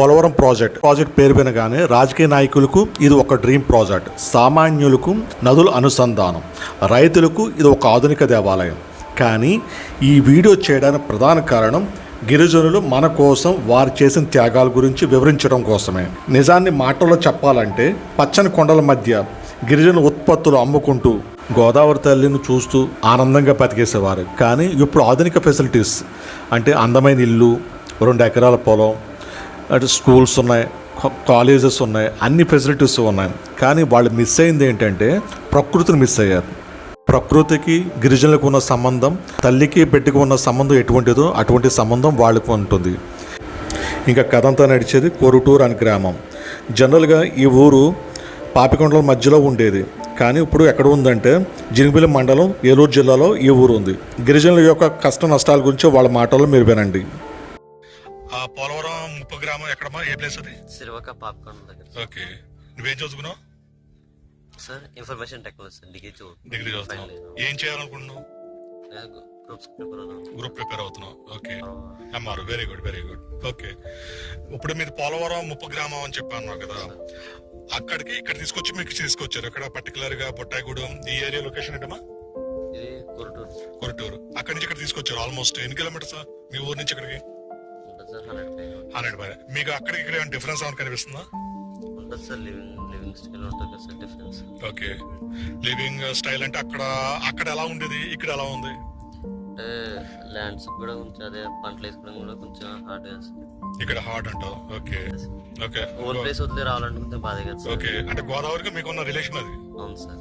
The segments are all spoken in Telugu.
పోలవరం ప్రాజెక్ట్. ప్రాజెక్ట్ పేరు వినగానే రాజకీయ నాయకులకు ఇది ఒక డ్రీమ్ ప్రాజెక్ట్. సామాన్యులకు నదుల అనుసంధానం. రైతులకు ఇది ఒక ఆధునిక దేవాలయం. కానీ ఈ వీడియో చేయడానికి ప్రధాన కారణం గిరిజనులు మన కోసం వారు చేసిన త్యాగాల గురించి వివరించడం కోసమే. నిజాన్ని మాటల్లో చెప్పాలంటే పచ్చని కొండల మధ్య గిరిజన ఉత్పత్తులు అమ్ముకుంటూ గోదావరి తల్లిని చూస్తూ ఆనందంగా బతికేసేవారు. కానీ ఇప్పుడు ఆధునిక ఫెసిలిటీస్ అంటే అందమైన ఇల్లు రెండు ఎకరాల పొలం అటు స్కూల్స్ ఉన్నాయి కాలేజెస్ ఉన్నాయి అన్ని ఫెసిలిటీస్ ఉన్నాయి. కానీ వాళ్ళు మిస్ అయింది ఏంటంటే ప్రకృతిని మిస్ అయ్యారు. ప్రకృతికి గిరిజనులకు ఉన్న సంబంధం తల్లికి బిడ్డకు ఉన్న సంబంధం ఎటువంటిదో అటువంటి సంబంధం వాళ్ళకు ఉంటుంది. ఇంకా కథ అంతా నడిచేది కొరుటూరు అని గ్రామం. జనరల్గా ఈ ఊరు పాపికొండల మధ్యలో ఉండేది. కానీ ఇప్పుడు ఎక్కడ ఉందంటే జినిపిలి మండలం ఏలూరు జిల్లాలో ఈ ఊరు ఉంది. గిరిజనుల యొక్క కష్ట నష్టాల గురించి వాళ్ళ మాటల్లో మీరు వినండి. పోలవరం ముప్ప గ్రామం ఎక్కడమ్మా? ఏ ప్లేస్ అది? సిరివక పాప్కార్న్ దగ్గర ఓకే. నువ్వేం చదువుకున్నావు? Sir information technology sir degree చూ డిగ్రీ చదువుతున్నావు. ఏం చేయాలనుకుంటున్నావు? గ్రూప్స్ ప్రిపేర్ గ్రూప్ ప్రిపేర్ అవుతున్నావు. Okay. MR very good very good okay. ఇప్పుడు మీరు పోలవరం ముప్ప గ్రామం అని చెప్పి అన్నావు కదా. అక్కడికి ఇక్కడ తీసుకొచ్చి మీకు తీసుకొచ్చారు. ఇక్కడ పర్టికులర్గా బొట్టాయిగూడెం. ఈ ఏరియా లొకేషన్ ఏంటమ్మా? కొరటూరు. కొరటూరు. అక్కడి నుంచి ఇక్కడ తీసుకొచ్చారు ఆల్మోస్ట్ ఎన్ని కిలోమీటర్స్ మీ ఊరు నుంచి ఇక్కడికి? సార్ హండ్రెడ్ పైన హండ్రెడ్ మీకు అక్కడికి ఇక్కడ ఏమైనా డిఫరెన్స్ ఏమైనా కనిపిస్తుందా? ఉంటుంది సార్ లివింగ్ లివింగ్ స్టైల్ ఉంటుంది కదా sir difference okay. Living style అంటే అక్కడ అక్కడ ఎలా ఉండేది? ఇక్కడ ఎలా ఉంది? అంటే ల్యాండ్స్ కూడా కొంచెం అదే పంటలు వేసుకోవడం కూడా కొంచెం హార్డ్ ఇక్కడ హార్డ్ అంటావు. ఓకే. ఓకే. ఓన్ ప్లేస్ వదిలే రావాలంటే కొంచెం బాధ కదా ఓకే. అంటే గోదావరికి మీకున్న రిలేషన్ అది? అవును సార్.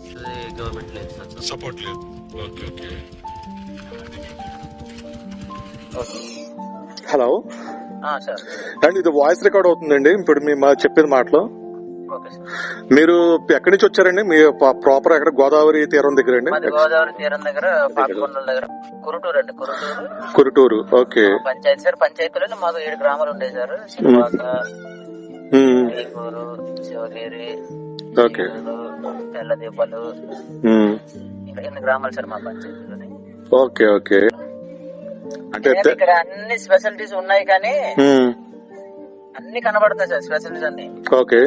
గవర్నమెంట్ లేదు సార్ సపోర్ట్ లేదు. Okay okay. హలో అండ్ ఇది వాయిస్ రికార్డ్ అవుతుందండి. ఇప్పుడు మీ చెప్పిన మాటలు. ఓకే సార్ మీరు ఎక్కడి నుంచి వచ్చారండి? మీ ప్రాపర్ ఎక్కడ? గోదావరి తీరం దగ్గర అండి గోదావరి తీరం దగ్గర దగ్గర. కురుటూరు అండి కురుటూరు. కురుటూరు. ఓకే. పంచాయతీ సార్ పంచాయతీలో మాకు ఏడు గ్రామాలు ఉండేవి సార్ శివగిరి ఓకే. తెల్ల దెబ్బలు ఉమ్, ఇంకా ఎన్ని గ్రామాలు సార్ మా పంచాయతీలోని? Okay okay. అంటే ఇక్కడ అన్ని స్పెషాలిటీస్ ఉన్నాయి కానీ అన్ని కనబడతాయి సార్ స్పెషాలిటీస్ అన్ని. ఓకే.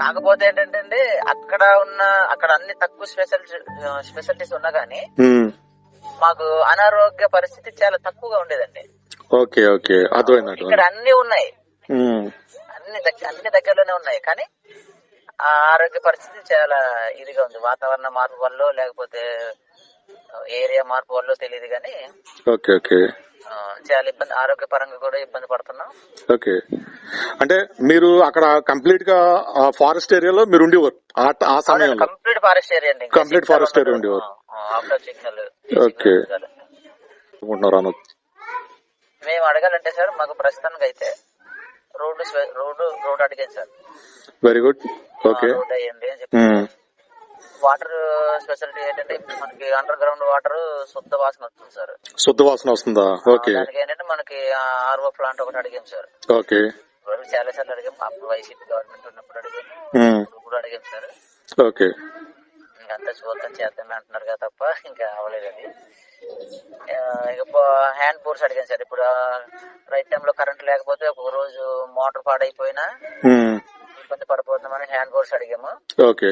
కాకపోతే ఏంటంటే అండి, అక్కడ ఉన్న అక్కడ అన్ని తక్కువ స్పెషాలిటీ స్పెషాలిటీస్ ఉన్నా కానీ మాకు అనారోగ్య పరిస్థితి చాలా తక్కువగా ఉండేదండి. Okay okay. అర్థమైంది ఇక్కడ అన్ని ఉన్నాయి. అన్ని అన్ని దగ్గరలోనే ఉన్నాయి కానీ ఆ ఆరోగ్య పరిస్థితి చాలా ఇదిగా ఉంది. వాతావరణ మార్పు వల్ల లేకపోతే ఏరియా మార్పు వల్ల తెలియదు కానీ ఓకే ఓకే. చాలా ఇబ్బంది ఆరోగ్య పరంగా కూడా ఇబ్బంది పడుతున్నాం. ఓకే. అంటే మీరు అక్కడ కంప్లీట్గా ఫారెస్ట్ ఏరియాలో మీరు ఉండేవారు? ఆ సమయంలో? కంప్లీట్ ఫారెస్ట్ ఏరియా అండి Complete forest area ఉండేవారు. అన్న? మేము అడగాలంటే సార్ మాకు ప్రస్తుతానికి అయితే రోడ్డు రోడ్డు రోడ్ అడిగాను sir. Very good okay road అయ్యండి అని చెప్పి ఉమ్, వాటర్ స్పెషాలిటీ ఏంటంటే ఇప్పుడు మనకి అండర్ గ్రౌండ్ వాటర్ శుద్ధ వాసన వస్తుంది సార్. శుద్ధ వాసన వస్తుందా? ఓకే. దానికి ఏంటంటే మనకి ఆర్ఓ ప్లాంట్ ఒకటి అడిగాం సార్. ఓకే. చాలా సార్లు అడిగాం అప్పుడు వైసీపీ గవర్నమెంట్ ఉన్నప్పుడు అడిగాం. ఇప్పుడు అడిగాం సార్. ఓకే. ఇంకంతా చూద్దాం చేద్దాం అంటున్నారు కదా తప్ప ఇంకా అవ్వలేదు అది హ్యాండ్ బోర్స్ అడిగాను సార్. ఇప్పుడు రైట్ టైంలో కరెంట్ లేకపోతే ఒక రోజు మోటార్ పాడైపోయినా ఇబ్బంది పడిపోతున్నామని హ్యాండ్ బోర్డ్స్ అడిగాము. ఓకే.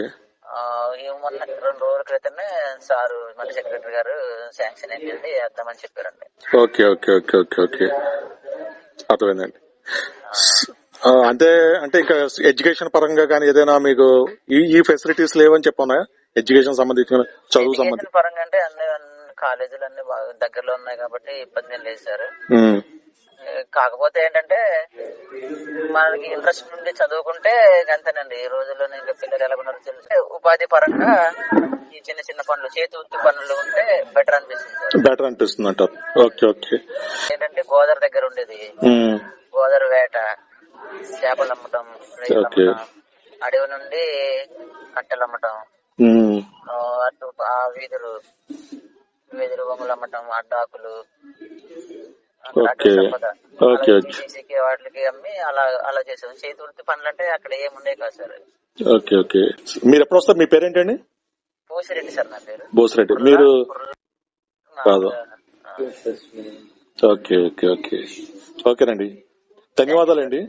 మొన్న రెండు రోజుల క్రితమే సారు మన సెక్రటరీ గారు శాంక్షన్ అయింది వేద్దామని చెప్పారండి. Okay okay okay okay okay. అర్థమైందండి. అంటే అంటే ఇంకా ఎడ్యుకేషన్ పరంగా కానీ ఏదైనా మీకు ఈ ఈ ఫెసిలిటీస్ లేవని చెప్పన్నా ఎడ్యుకేషన్ సంబంధించిన చదువు సంబంధించి ఎడ్యుకేషన్ పరంగా అంటే అన్ని కాలేజీలు అన్ని దగ్గరలో ఉన్నాయి కాబట్టి ఇబ్బంది లేదు సార్. కాకపోతే ఏంటంటే మనకి ఇంట్రెస్ట్ నుండి చదువుకుంటే అంతేనండి ఈ రోజుల్లో ఇంకా పిల్లలు ఎలా ఉన్నారో తెలిసి. ఉపాధి పరంగా ఈ చిన్న చిన్న పనులు చేతి వృత్తి పనులు ఉంటే బెటర్ అనిపిస్తుంది బెటర్ అనిపిస్తుంది అంటారు ఓకే ఓకే ఏంటంటే గోదావరి దగ్గర ఉండేది. ఉమ్, గోదావరి వేట చేపలు అమ్మటం అడవి నుండి కట్టెలు అమ్మటం ఆ, అటు ఆ వీధులు వీధులు బొమ్మలు అమ్మటం అడ్డాకులు సంపద. Okay. తీసేసి వాటికి అమ్మి అలా అలా చేసాం చేతి వృత్తి పనులు అంటే అక్కడ ఏముండే కాదు సార్. Okay okay. మీరు ఎప్పుడు వస్తారు? మీ పేరేంటండి? పూసిరెడ్డి సార్ నా పేరు. బోసిరెడ్డి. మీరు కాదు. Okay okay okay. ఓకేనండి. ధన్యవాదాలండి.